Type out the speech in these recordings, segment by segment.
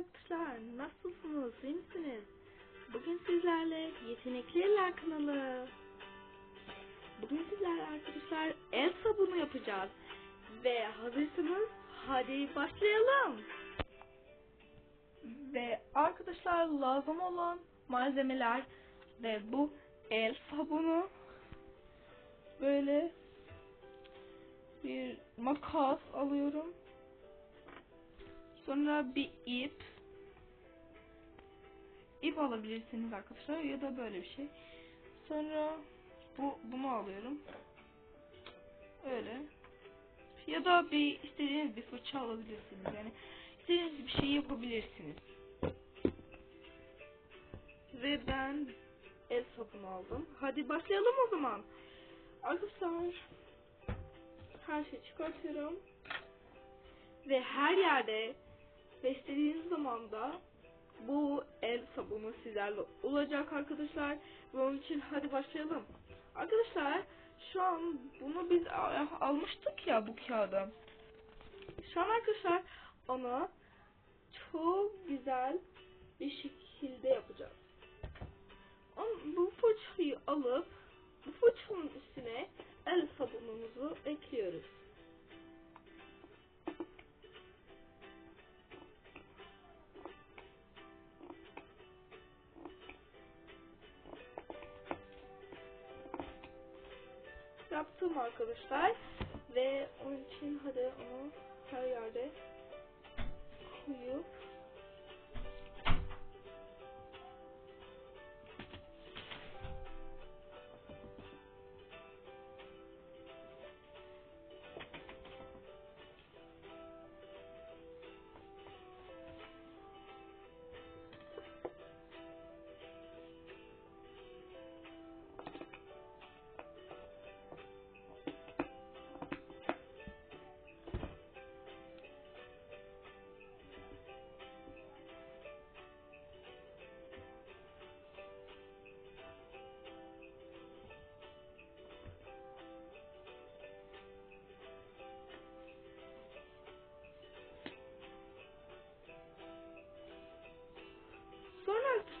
arkadaşlar. Nasılsınız? İyi misiniz? Bugün sizlerle Yetenekli Eller kanalı. Bugün sizlerle arkadaşlar el sabunu yapacağız. Ve hazırsanız hadi başlayalım. Ve arkadaşlar lazım olan malzemeler ve bu el sabunu böyle bir makas alıyorum. Sonra bir ip. İp alabilirsiniz arkadaşlar ya da böyle bir şey. Sonra bu bunu alıyorum. Öyle. Ya da bir istediğiniz bir fırça alabilirsiniz. Yani istediğiniz bir şey yapabilirsiniz. Ve ben el sabunu aldım. Hadi başlayalım o zaman. Arkadaşlar her şeyi çıkartıyorum. Ve her yerde ve istediğiniz zaman da bu el sabunu sizlerle olacak arkadaşlar. Ve onun için hadi başlayalım. Arkadaşlar şu an bunu biz al- almıştık ya bu kağıda. Şu an arkadaşlar onu çok güzel bir şekilde yapacağız. Bu fırçayı alıp bu fırçanın üstüne el sabunumuzu ekliyoruz. Yaptım arkadaşlar. Ve onun için hadi onu her yerde koyup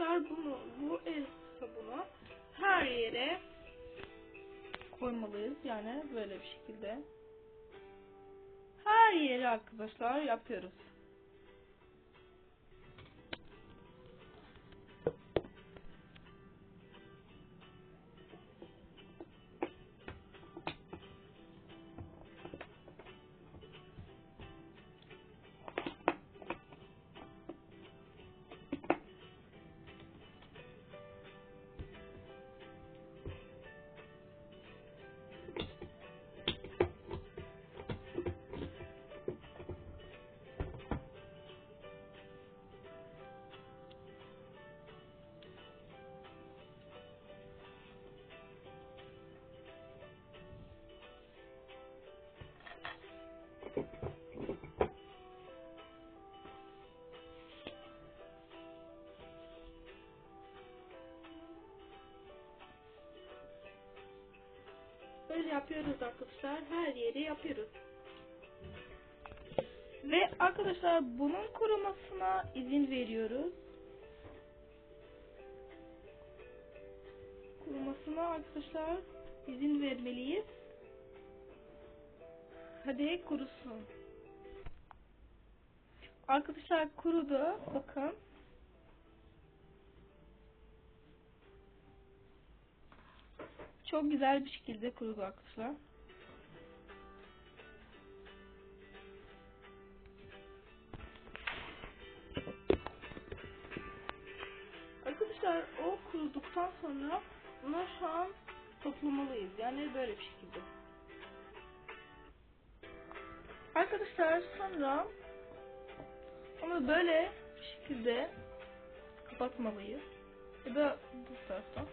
arkadaşlar bunu, bu el sabunu her yere koymalıyız. Yani böyle bir şekilde. Her yere arkadaşlar yapıyoruz. Böyle yapıyoruz arkadaşlar. Her yeri yapıyoruz. Ve arkadaşlar bunun kurumasına izin veriyoruz. Kurumasına arkadaşlar izin vermeliyiz. Hadi kurusun. Arkadaşlar kurudu. Bakın. Çok güzel bir şekilde kurudu arkadaşlar. Arkadaşlar o kuruduktan sonra bunu şu an toplamalıyız. Yani böyle bir şekilde. Arkadaşlar sonra onu böyle bir şekilde kapatmalıyız. Ya da bu taraftan.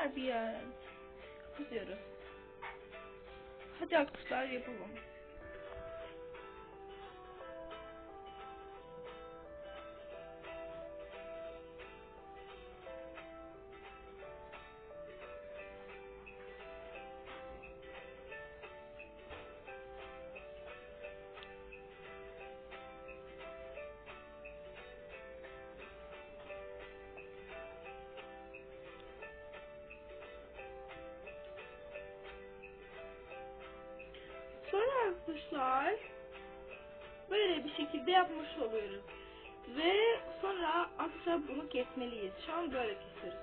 Her bir yer kapatıyoruz. Hadi arkadaşlar yapalım. Arkadaşlar böyle bir şekilde yapmış oluyoruz. Ve sonra arkadaşlar bunu kesmeliyiz. Şu an böyle kesiyoruz.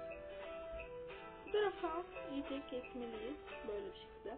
Bu tarafa iyice kesmeliyiz. Böyle bir şekilde.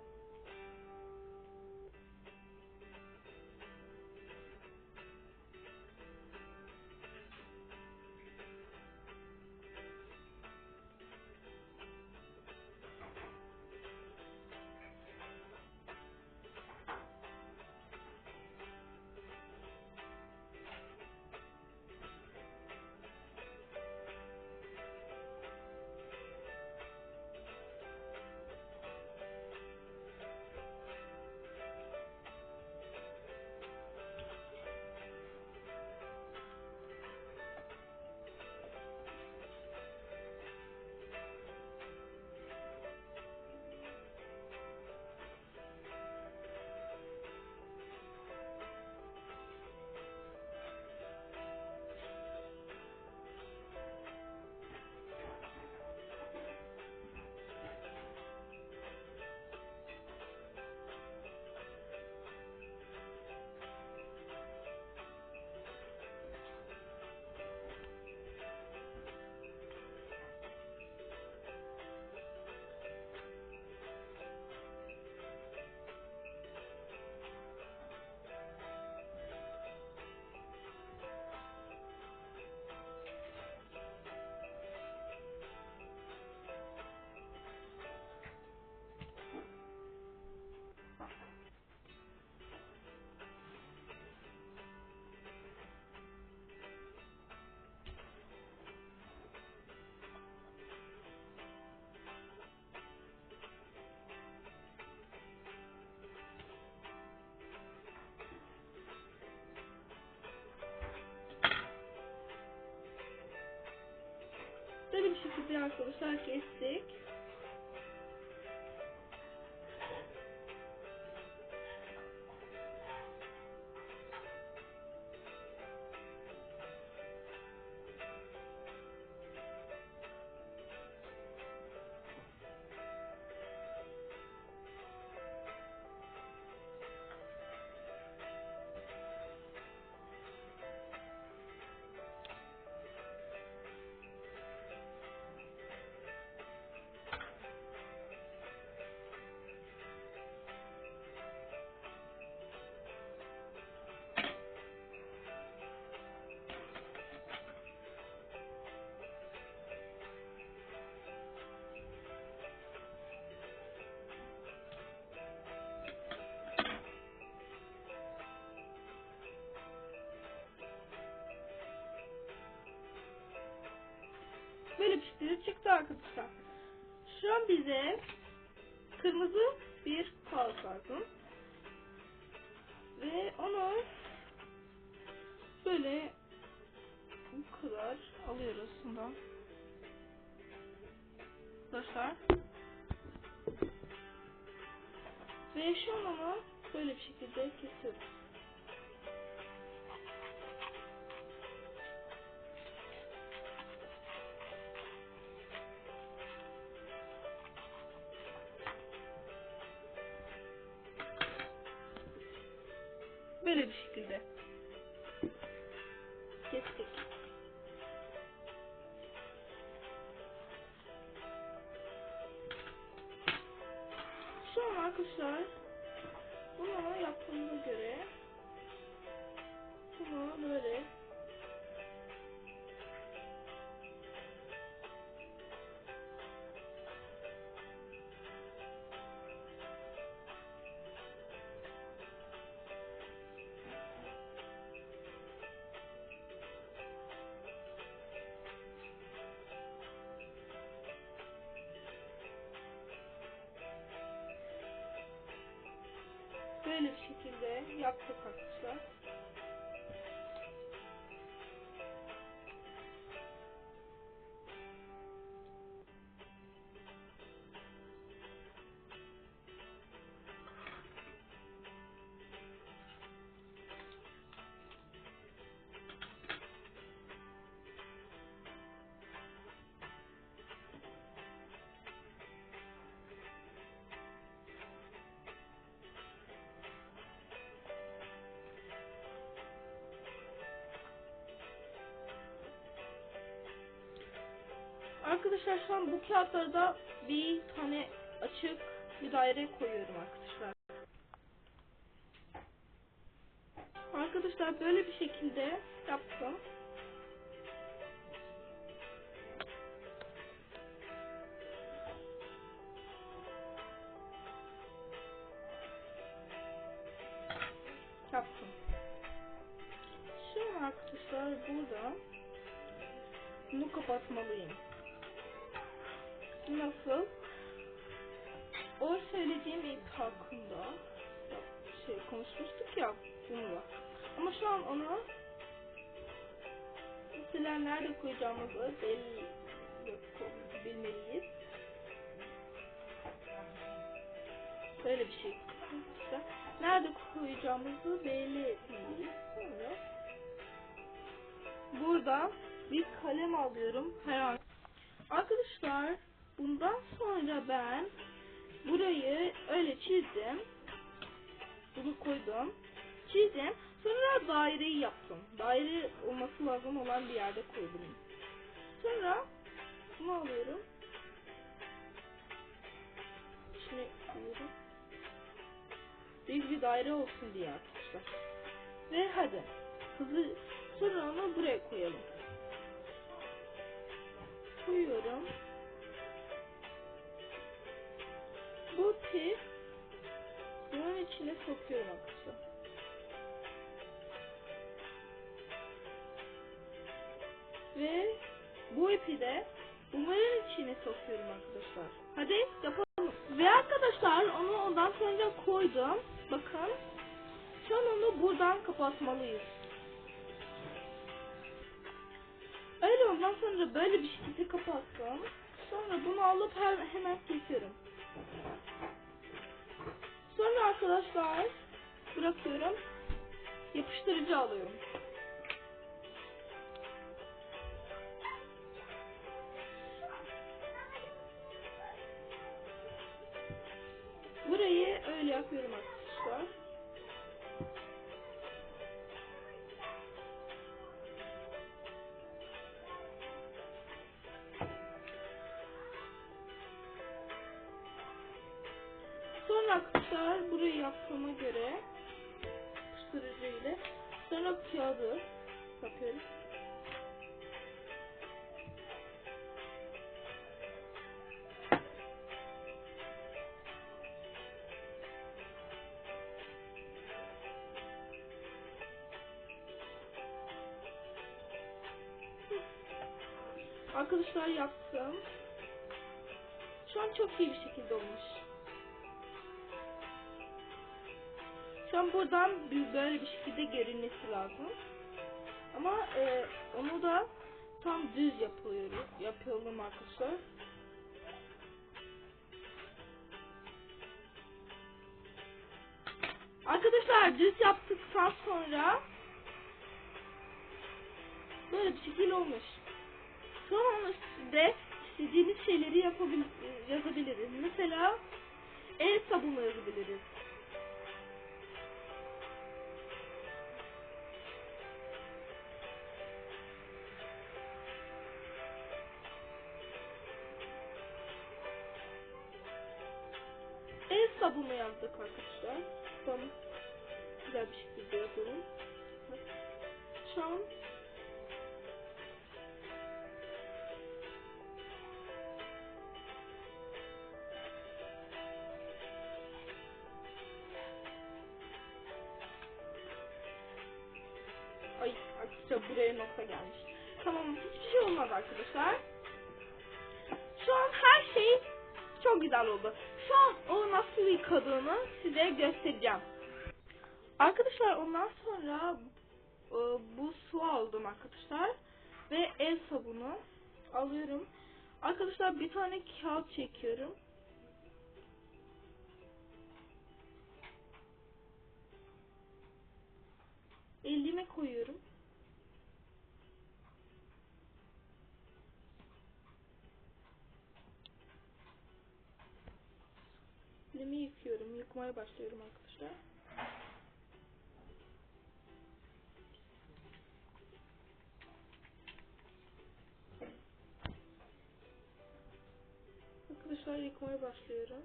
Şekilde arkadaşlar kestik. Böyle şekilde çıktı arkadaşlar. Şu an bize kırmızı bir kaos lazım. Ve onu böyle bu kadar alıyoruz bundan. Arkadaşlar. Ve şu an onu böyle bir şekilde kesiyoruz. Arkadaşlar şu an bu kağıtlara da bir tane açık bir daire koyuyorum arkadaşlar. Arkadaşlar böyle bir şekilde yaptım. Yaptım. Şimdi arkadaşlar burada bunu kapatmalıyım. Nasıl? O söylediğim ilk hakkında şey konuşmuştuk ya bununla. Ama şu an onu mesela nerede koyacağımızı belli bilmeliyiz. Böyle bir şey. İşte nerede koyacağımızı belli etmeliyiz. Burada bir kalem alıyorum. Herhangi. Arkadaşlar bundan sonra ben burayı öyle çizdim. Bunu koydum. Çizdim. Sonra daireyi yaptım. Daire olması lazım olan bir yerde koydum. Sonra bunu alıyorum. İçine koyuyorum. Büyük bir daire olsun diye arkadaşlar. Ve hadi. Hızlı sonra onu buraya koyalım. Sokuyorum arkadaşlar. Ve bu ipi de bunların içine sokuyorum arkadaşlar. Hadi yapalım. Ve arkadaşlar onu ondan sonra koydum. Bakın. Şu an onu buradan kapatmalıyız. Öyle ondan sonra böyle bir şekilde kapattım. Sonra bunu alıp hemen kesiyorum. Arkadaşlar bırakıyorum. Yapıştırıcı alıyorum. Burayı öyle yapıyorum arkadaşlar. Arkadaşlar burayı yaptığıma göre yapıştırıcı ile sonra kağıdı yapıyorum. Arkadaşlar yaptım. Şu an çok iyi bir şekilde olmuş. Şu an buradan böyle bir şekilde görünmesi lazım. Ama e, onu da tam düz yapıyoruz. Yapıyorum arkadaşlar. Arkadaşlar düz yaptıktan sonra böyle bir şekil olmuş. Sonra üstünde istediğimiz şeyleri yapabil yazabiliriz. Mesela el sabunu yazabiliriz. Yazdık arkadaşlar. Tamam. Güzel bir şekilde yazalım. An Ay arkadaşlar buraya nokta gelmiş. Tamam hiçbir şey olmaz arkadaşlar. Şu an her şey çok güzel oldu. Şu an o nasıl yıkadığını size göstereceğim. Arkadaşlar ondan sonra e, bu su aldım arkadaşlar. Ve el sabunu alıyorum. Arkadaşlar bir tane kağıt çekiyorum. Elime koyuyorum. Yıkmaya başlıyorum arkadaşlar. arkadaşlar yıkamaya başlıyorum.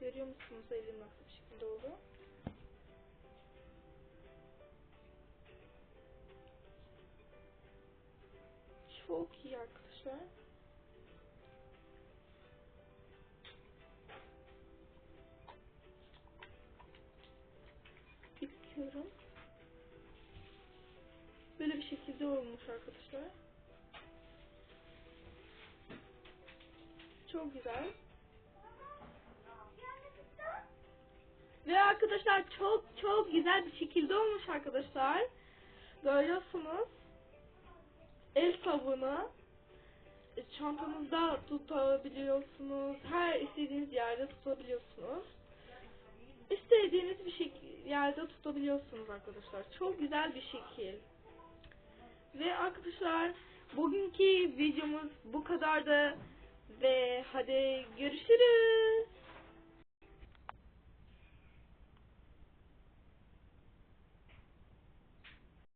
Görüyor musunuz elim nasıl bir şekilde oldu? Çok iyi arkadaşlar. Olmuş arkadaşlar. Çok güzel. Ve arkadaşlar çok çok güzel bir şekilde olmuş arkadaşlar. Görüyorsunuz. El sabunu. Çantanızda tutabiliyorsunuz. Her istediğiniz yerde tutabiliyorsunuz. İstediğiniz bir şekil yerde tutabiliyorsunuz arkadaşlar. Çok güzel bir şekil. Ve arkadaşlar bugünkü videomuz bu kadardı. Ve hadi görüşürüz.